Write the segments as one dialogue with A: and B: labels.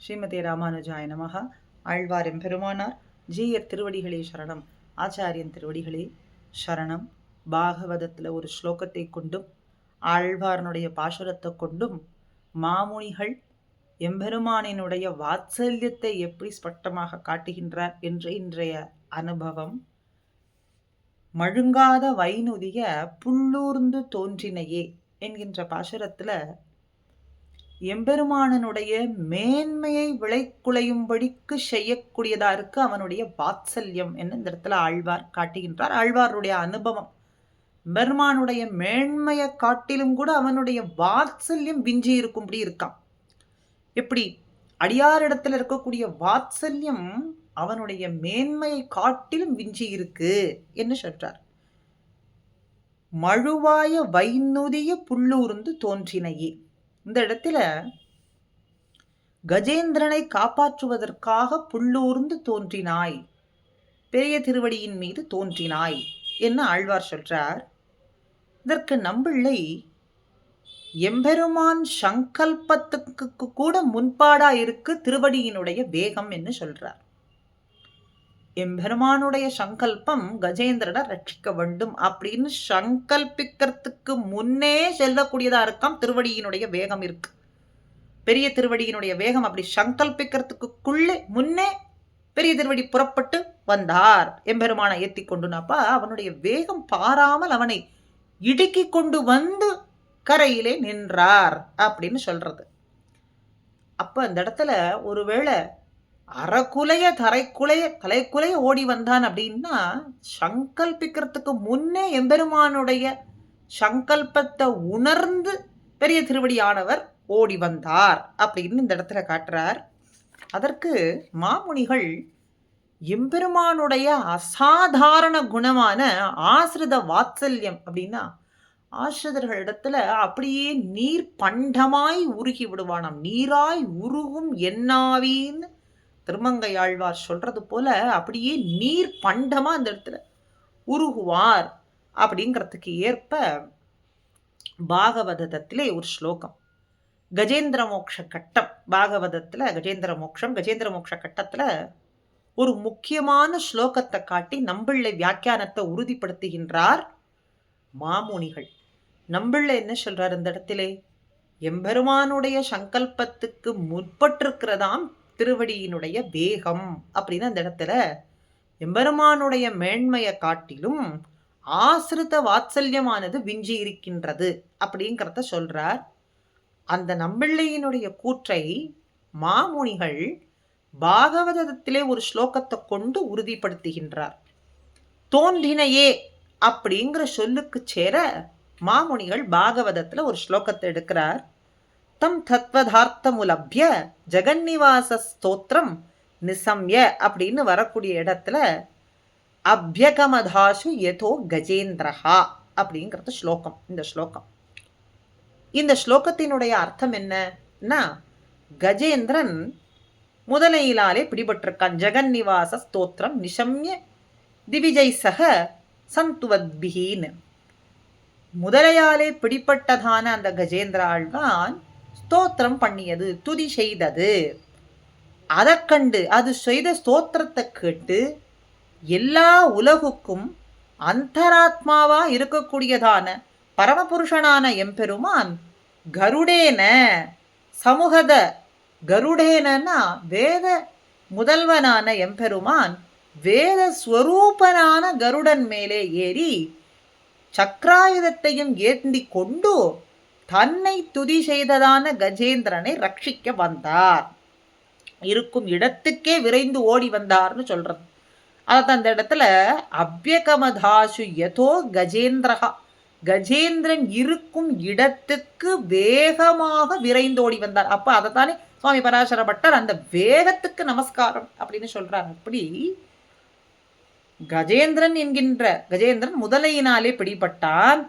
A: ஸ்ரீமதி ராமானுஜாய நமகா ஆழ்வார் எம்பெருமானார் ஜீயர் திருவடிகளே சரணம். ஆச்சாரியன் திருவடிகளே சரணம். பாகவதத்தில் ஒரு ஸ்லோகத்தை கொண்டும் ஆழ்வாரனுடைய பாசுரத்தை கொண்டும் மாமுனிகள் எம்பெருமானினுடைய வாத்சல்யத்தை எப்படி ஸ்பஷ்டமாக காட்டுகின்றார் என்ற இன்றைய அனுபவம். மழுங்காத வைநுதிய புல்லூர்ந்து தோன்றினையே என்கின்ற பாசுரத்துல எம்பெருமானனுடைய மேன்மையை விளைக்குலையும்படிக்கு செய்யக்கூடியதா இருக்கு அவனுடைய வாத்சல்யம் என்று இந்த இடத்துல ஆழ்வார் காட்டுகின்றார். ஆழ்வாருடைய அனுபவம். பெருமானுடைய மேன்மையை காட்டிலும் கூட அவனுடைய வாத்சல்யம் விஞ்சி இருக்கும்படி இருக்கான் எப்படி? அடியாரிடத்தில் இருக்கக்கூடிய வாத்சல்யம் அவனுடைய மேன்மையை காட்டிலும் விஞ்சி இருக்கு என்று சொல்றார். மழுவாய வைநுதிய புல்லூர்ந்து தோன்றினையே. இந்த இடத்துல கஜேந்திரனை காப்பாற்றுவதற்காக புல்லூர்ந்து தோன்றினாய். பெரிய திருவடியின் மீது தோன்றினாய் என்ன ஆழ்வார் சொல்றார். இதற்கு நம்பிள்ளை எம்பெருமான் சங்கல்பத்துக்கு கூட முன்பாடா இருக்கு திருவடியினுடைய வேகம் என்று சொல்றார். எம்பெருமானுடைய சங்கல்பம் கஜேந்திரனை ரட்சிக்க வேண்டும் அப்படின்னு சங்கல்பிக்கிறதுக்கு முன்னே செல்லக்கூடியதா இருக்காம் திருவடியினுடைய வேகம் இருக்கு. பெரிய திருவடியினுடைய வேகம் அப்படி சங்கல்பிக்கிறதுக்குள்ளே முன்னே பெரிய திருவடி புறப்பட்டு வந்தார். எம்பெருமானை ஏத்தி கொண்டுனாப்பா அவனுடைய வேகம் பாராமல் அவனை இடுக்கி கொண்டு வந்து கரையிலே நின்றார் அப்படின்னு சொல்றது. அப்போ அந்த இடத்துல ஒருவேளை அறக்குலைய தரைக்குலைய தலைக்குலைய ஓடி வந்தான் அப்படின்னா சங்கல்பிக்கிறதுக்கு முன்னே எம்பெருமானுடைய சங்கல்பத்தை உணர்ந்து பெரிய திருவடியானவர் ஓடி வந்தார் அப்படின்னு இந்த இடத்துல காட்டுறார். அதற்கு மாமுனிகள் எம்பெருமானுடைய அசாதாரண குணமான ஆசிரித வாத்சல்யம் அப்படின்னா ஆசிரிதர்களிடத்துல அப்படியே நீர் பண்டமாய் உருகி விடுவானாம். நீராய் உருகும் என்னாவின்னு திருமங்கை ஆழ்வார் சொல்றது போல அப்படியே நீர் பண்டமா அந்த இடத்துல உருகுவார் அப்படிங்கிறதுக்கு ஏற்ப பாகவதத்திலே ஒரு ஸ்லோகம். கஜேந்திர மோக்ஷ கட்டம். பாகவதத்தில் கஜேந்திர மோக்ஷம். கஜேந்திர மோக்ஷ கட்டத்தில் ஒரு முக்கியமான ஸ்லோகத்தை காட்டி நம்பிள்ளை வியாக்கியானத்தை உறுதிப்படுத்துகின்றார் மாமுனிகள். நம்பிள்ளை என்ன சொல்றார் இந்த இடத்திலே? எம்பெருமானுடைய சங்கல்பத்துக்கு முற்பட்டிருக்கிறதாம் திருவடியினுடைய வேகம் அப்படின்னு அந்த இடத்துல எம்பெருமானுடைய மேன்மையை காட்டிலும் ஆசிரித வாத்சல்யமானது விஞ்சி இருக்கின்றது அப்படிங்கிறத சொல்றார். அந்த நம்பிள்ளையினுடைய கூற்றை மாமுனிகள் பாகவதத்திலே ஒரு ஸ்லோகத்தை கொண்டு உறுதிப்படுத்துகின்றார். தோன்றினையே அப்படிங்கிற சொல்லுக்கு சேர மாமுனிகள் பாகவதத்தில் ஒரு ஸ்லோகத்தை எடுக்கிறார். தம் தத்வதார்த்தமுலப்ய ஜெகன்னிவாச ஸ்தோத்திரம் நிசம்ய அப்படின்னு வரக்கூடிய இடத்துல அபியகமதாசு எதோ கஜேந்திரஹா அப்படிங்கிறது ஸ்லோகம். இந்த ஸ்லோகம். இந்த ஸ்லோகத்தினுடைய அர்த்தம் என்னன்னா கஜேந்திரன் முதலையிலாலே பிடிபட்டிருக்கான். ஜெகன்னிவாச ஸ்தோத்திரம் நிஷம்ய திவிஜை சக சந்துவத்பிகின்னு முதலையாலே பிடிப்பட்டதான அந்த கஜேந்திர ஆழ்வான் ஸ்தோத்திரம் பண்ணியது துதி செய்தது. அதை கண்டு அது செய்த ஸ்தோத்திரத்தை கேட்டு எல்லா உலகுக்கும் அந்தராத்மாவா இருக்கக்கூடியதான பரமபுருஷனான எம்பெருமான் கருடேன சமூகத கருடேனா வேத முதல்வனான எம்பெருமான் வேத ஸ்வரூபனான கருடன் மேலே ஏறி சக்கராயுதத்தையும் ஏந்தி கொண்டு தன்னை துதி செய்ததான கஜேந்திரனை ரட்சிக்க வந்தார். இருக்கும் இடத்துக்கே விரைந்து ஓடி வந்தார்னு சொல்றது. அதான் அந்த இடத்துல அபியகமதாசு யதோ கஜேந்திரகா கஜேந்திரன் இருக்கும் இடத்துக்கு வேகமாக விரைந்து ஓடி வந்தார். அப்போ அதை தானே சுவாமி பராசர பட்டர் அந்த வேகத்துக்கு நமஸ்காரம் அப்படின்னு சொல்றார். அப்படி கஜேந்திரன் என்கின்ற கஜேந்திரன் முதலையினாலே பிடிபட்டான்.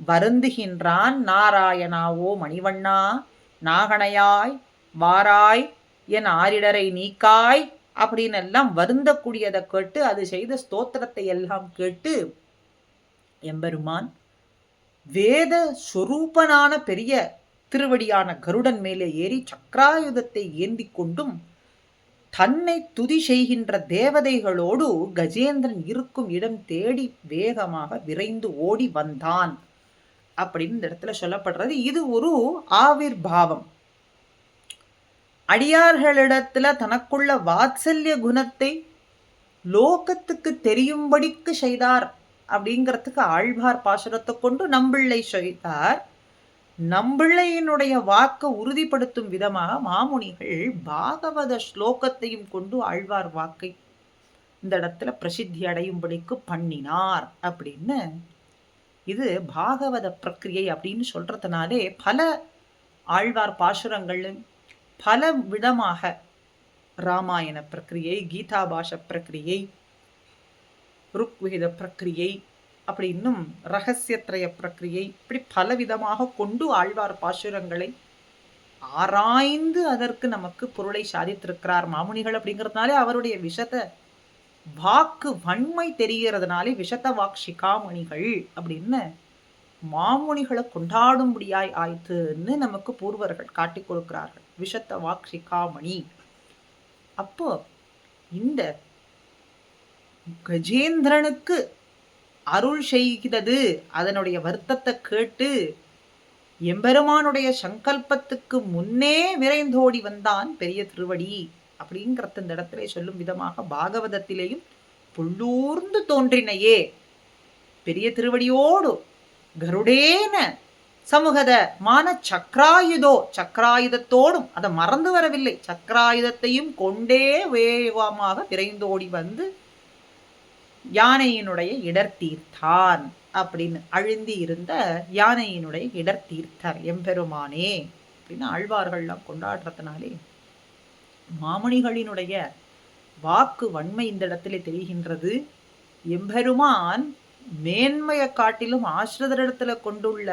A: வருந்துகின்றான் நாராயணாவோ மணிவண்ணா நாகனையாய் வாராய் என் ஆரிடரை நீக்காய் அப்படின்னு எல்லாம் வருந்தக்கூடியதை கேட்டு அது செய்த ஸ்தோத்திரத்தை எல்லாம் கேட்டு எம்பெருமான் வேத சொரூபனான பெரிய திருவடியான கருடன் மேலே ஏறி சக்கராயுதத்தை ஏந்தி கொண்டும் தன்னை துதி செய்கின்ற தேவதைகளோடு கஜேந்திரன் இருக்கும் இடம் தேடி வேகமாக விரைந்து ஓடி வந்தான். அப்படின்னு இந்த இடத்துல சொல்லப்படுறது. இது ஒரு ஆவிர் பாவம் அடியார்களிடத்துல தனக்குள்ள வாத்சல்ய குணத்தை லோகத்துக்கு தெரியும்படிக்கு செய்தார் அப்படிங்கிறதுக்கு ஆழ்வார் பாசுரத்தை கொண்டு நம்பிள்ளை செய்தார் நம்பிள்ளையினுடைய வாக்கை உறுதிப்படுத்தும் விதமாக மாமுனிகள் பாகவத ஸ்லோகத்தையும் கொண்டு ஆழ்வார் வாக்கை இந்த இடத்துல பிரசித்தி அடையும்படிக்கு பண்ணினார் அப்படின்னு இது பாகவத பிரக்கிரியை அப்படின்னு சொல்றதுனாலே பல ஆழ்வார் பாசுரங்களும் பல விதமாக ராமாயண பிரக்கிரியை கீதா பாஷ பிரக்கிரியை ருக்வேத பிரக்கிரியை அப்படி இன்னும் ரகசியத்திரய பிரக்கிரியை இப்படி பலவிதமாக கொண்டு ஆழ்வார் பாசுரங்களை ஆராய்ந்து அதற்கு நமக்கு பொருளை சாதித்திருக்கிறார் மாமுனிகள் அப்படிங்கிறதுனாலே அவருடைய விஷத்தை வாக்கு வன்மை தெரிகிறதுனாலே விஷத்த வாக் சிகாமணிகள் அப்படின்னு மாமுனிகளை கொண்டாடும்படியாய் ஆயிட்டுன்னு நமக்கு பூர்வர்கள் காட்டி கொடுக்கிறார்கள். விஷத்த வாக் சிகாமணி. அப்போ இந்த கஜேந்திரனுக்கு அருள் செய்கிறது அதனுடைய வருத்தத்தை கேட்டு எம்பெருமானுடைய சங்கல்பத்துக்கு முன்னே விரைந்தோடி வந்தான் பெரிய திருவடி. அப்படிங்கிறத இந்த இடத்துல சொல்லும் விதமாக பாகவதத்திலேயும் புள்ளூர்ந்து தோன்றினையே. பெரிய திருவடியோடு கருடேன சமூகத மான சக்ராயுதோ சக்ராயுதத்தோடும் அதை மறந்து வரவில்லை. சக்ராயுதத்தையும் கொண்டே வேகமாக விரைந்தோடி வந்து யானையினுடைய இடர் தீர்த்தான் அப்படின்னு அழுந்தி இருந்த யானையினுடைய இடர் தீர்த்தார் எம்பெருமானே அப்படின்னு ஆழ்வார்கள்லாம் கொண்டாடுறதுனாலே மாமணிகளினுடைய வாக்கு வன்மை இந்த இடத்திலே தெரிகின்றது. எம்பெருமான் மேன்மையை காட்டிலும் ஆசிரதரிடத்துல கொண்டுள்ள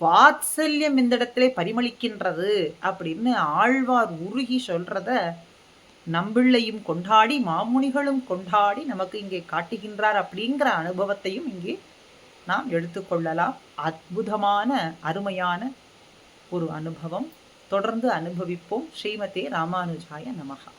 A: வாத்சல்யம் இந்த இடத்துல பரிமளிக்கின்றது அப்படின்னு ஆழ்வார் உருகி சொல்றத நம்பிள்ளையும் கொண்டாடி மாமுனிகளும் கொண்டாடி நமக்கு இங்கே காட்டுகின்றார் அப்படிங்கிற அனுபவத்தையும் இங்கே நாம் எடுத்துக்கொள்ளலாம் அற்புதமான அருமையான ஒரு அனுபவம். தொடர்ந்து அனுபவிப்போம். ஸ்ரீமதே ராமானுஜாய நமகா